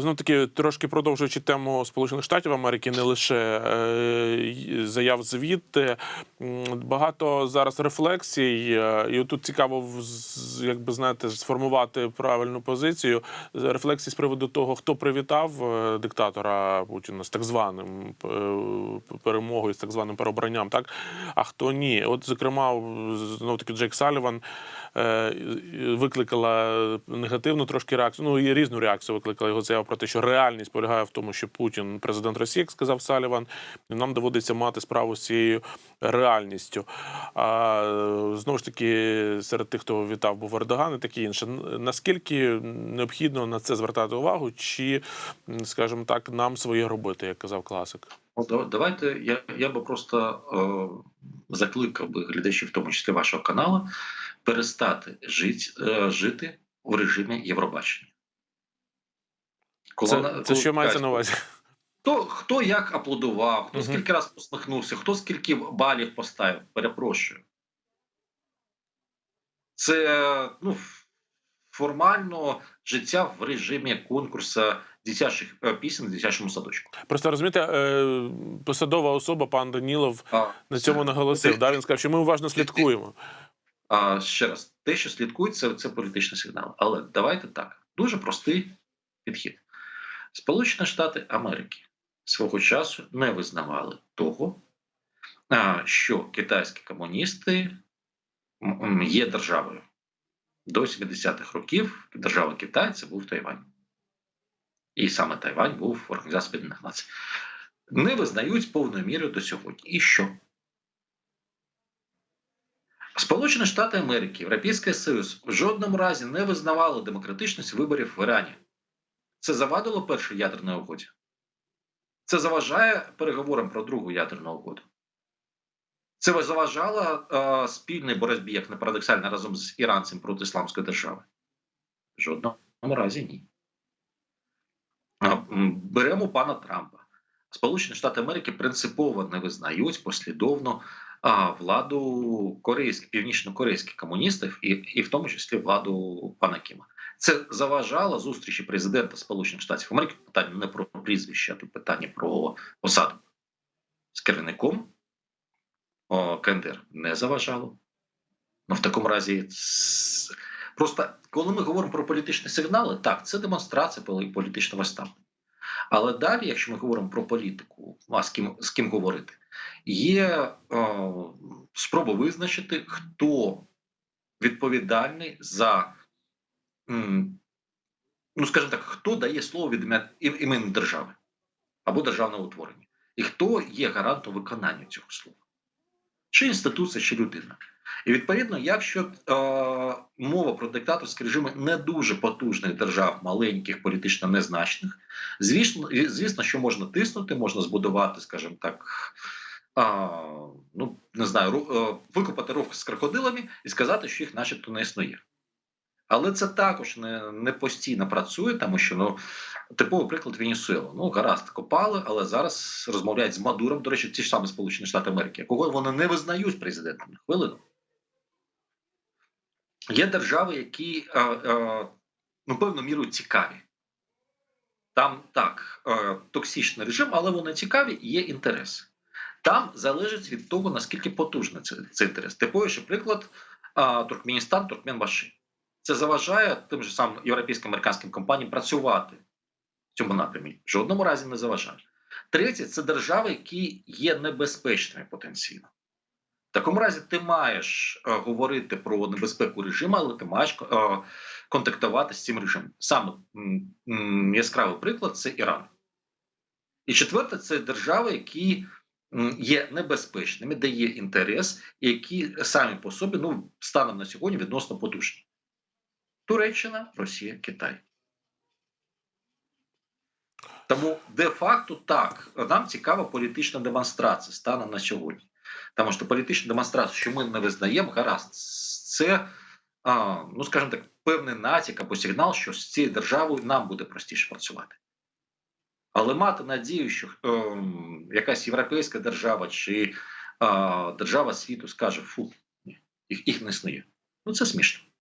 Знов таки, трошки продовжуючи тему Сполучених Штатів Америки, не лише е, заяв звідти. Багато зараз рефлексій, е, і тут цікаво, в- з- як би знаєте, сформувати правильну позицію. Рефлексії з приводу того, хто привітав е, диктатора Путіна з так званим е, перемогою, з так званим переобранням, так а хто ні. От, зокрема, знов таки Джейк Саліван е, викликала негативну трошки реакцію. Ну і різну реакцію викликала його заява про те, що реальність полягає в тому, що Путін президент Росії, як сказав Саліван, нам доводиться мати справу з цією реальністю. А знову ж таки, серед тих, хто вітав, був Ердоган і таке інше. Наскільки необхідно на це звертати увагу, чи, скажімо так, нам своє робити, як казав класик? Давайте я, я би просто е, закликав би глядачів, в тому числі вашого каналу, перестати жить, е, жити в режимі Євробачення. Коли Це, це що мається на увазі? Хто, хто як аплодував, хто Мгм. скільки раз посміхнувся, хто скільки балів поставив, перепрошую. Це ну, формально життя в режимі конкурсу дитячих е, пісень в дитячому садочку. Просто розумієте, е, посадова особа, пан Данілов, А, на цьому наголосив. Ти- Да? Він сказав, що ми уважно слідкуємо. А ще раз, те, що слідкують, це, це політичний сигнал. Але давайте так: дуже простий підхід. Сполучені Штати Америки свого часу не визнавали того, що китайські комуністи є державою. До 70-х років держава Китай це був Тайвань. І саме Тайвань був в Організації Об'єднаних Націй. Не визнають повною мірою до сьогодні. І що? Сполучені Штати Америки, Європейський Союз в жодному разі не визнавали демократичність виборів в Ірані. Це завадило першій ядерній угоді. Це заважає переговорам про другу ядерну угоду. Це заважало е, спільній боротьбі, як не парадоксально, разом з іранцем проти ісламської держави. В жодному разі ні. Беремо пана Трампа. Сполучені Штати Америки принципово не визнають послідовно а, владу корейських, північно-корейських комуністів, і, і в тому числі владу пана Кіма. Це заважало зустрічі президента Сполучених Штатів Америки. Питання не про прізвище, а тут питання про посаду з керівником КНДР не заважало. Ну, в такому разі, просто коли ми говоримо про політичні сигнали, так, це демонстрація політичного ставлення. Але далі, якщо ми говоримо про політику, ну, а з ким, з ким говорити, є е, спроба визначити, хто відповідальний за, ну скажімо так, хто дає слово від імені держави або державного утворення, і хто є гарантом виконання цього слова, чи інституція, чи людина. І відповідно, якщо е, мова про диктаторські режими не дуже потужних держав, маленьких, політично незначних, звісно, звісно, що можна тиснути, можна збудувати, скажімо так, а, ну не знаю, е, викопати ров з крокодилами і сказати, що їх, начебто, не існує. Але це також не, не постійно працює, тому що ну типовий приклад Венесуела. Ну гаразд, копали, але зараз розмовляють з Мадуром. До речі, ті ж самі Сполучені Штати Америки, кого вони не визнають президентом. Хвилину. Є держави, які е, е, ну, певною мірою цікаві. Там так, е, токсичний режим, але вони цікаві і є інтерес. Там залежить від того, наскільки потужний цей, цей інтерес. Типовіший приклад е, Туркменістан, Туркменбаши. Це заважає тим же самим європейським американським компаніям працювати в цьому напрямі. В жодному разі не заважає. Третє це держави, які є небезпечними потенційно. В такому разі ти маєш е, говорити про небезпеку режиму, але ти маєш е, контактувати з цим режимом. Саме м, м, яскравий приклад це Іран. І четверте, це держави, які м, є небезпечними, де є інтерес, і які самі по собі ну, станом на сьогодні відносно потужні. Туреччина, Росія, Китай. Тому де-факто так, нам цікава політична демонстрація станом на сьогодні. Тому що політична демонстрація, що ми не визнаємо, гаразд, це, а, ну скажімо так, певний натяк або сигнал, що з цією державою нам буде простіше працювати. Але мати надію, що ем, якась європейська держава чи а, держава світу скаже, фу, їх, їх не існує. Ну це смішно.